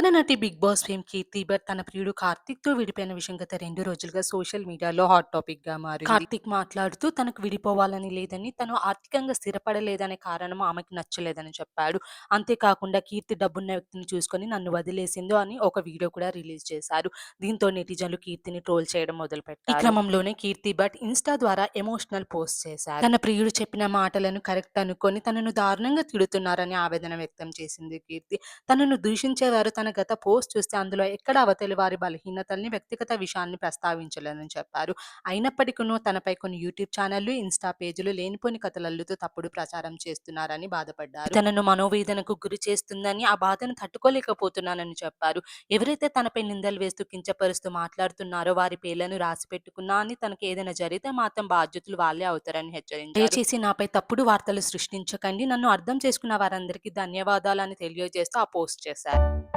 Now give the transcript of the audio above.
తెలంగాణ నటి 'Big Boss' fame Keerthi Bhat తన ప్రియుడు కార్తీక్‌తో విడిపోయిన విషయం గత రెండు రోజులుగా సోషల్ మీడియాలో హాట్ టాపిక్గా మారి కార్తిక్ మాట్లాడుతూ తనకు విడిపోవాలని లేదని, తను ఆర్థికంగా స్థిరపడలేదనే కారణం ఆమెకు నచ్చలేదని చెప్పాడు. అంతేకాకుండా కీర్తి డబ్బున్న వ్యక్తిని చూసుకొని నన్ను వదిలేసిందో అని ఒక వీడియో కూడా రిలీజ్ చేశారు. దీంతో నెటిజన్లు కీర్తిని ట్రోల్ చేయడం మొదలుపెట్టారు. ఈ క్రమంలోనే కీర్తి భట్ ఇన్‌స్టా ద్వారా ఎమోషనల్ పోస్ట్ చేశారు. తన ప్రియుడు చెప్పిన మాటలను కరెక్ట్ అనుకొని తనను దారుణంగా తిడుతున్నారని ఆవేదన వ్యక్తం చేసింది కీర్తి. తనను దూషించేవారు తన గత పోస్ట్ చూస్తే అందులో ఎక్కడ అవతలి వారి బలహీనతల్ని, వ్యక్తిగత విషయాన్ని ప్రస్తావించలేదని చెప్పారు. అయినప్పటికీ తనపై కొన్ని యూట్యూబ్ ఛానళ్ళు, ఇన్‌స్టా పేజీలు లేనిపోని కథలల్లుతూ తప్పుడు ప్రచారం చేస్తున్నారని బాధపడ్డారు. తనను మనోవేదనకు గురి చేస్తుందని, ఆ బాధను తట్టుకోలేకపోతున్నానని చెప్పారు. ఎవరైతే తనపై నిందలు వేస్తూ, కించపరుస్తూ మాట్లాడుతున్నారో వారి పేర్లను రాసిపెట్టుకున్నా అని తనకు ఏదైనా జరిగితే మాత్రం బాధ్యతలు వాళ్ళే అవుతారని హెచ్చరించారు. దయచేసి నాపై తప్పుడు వార్తలు సృష్టించకండి. నన్ను అర్థం చేసుకున్న వారందరికీ ధన్యవాదాలని తెలియజేస్తూ ఆ పోస్ట్ చేశారు.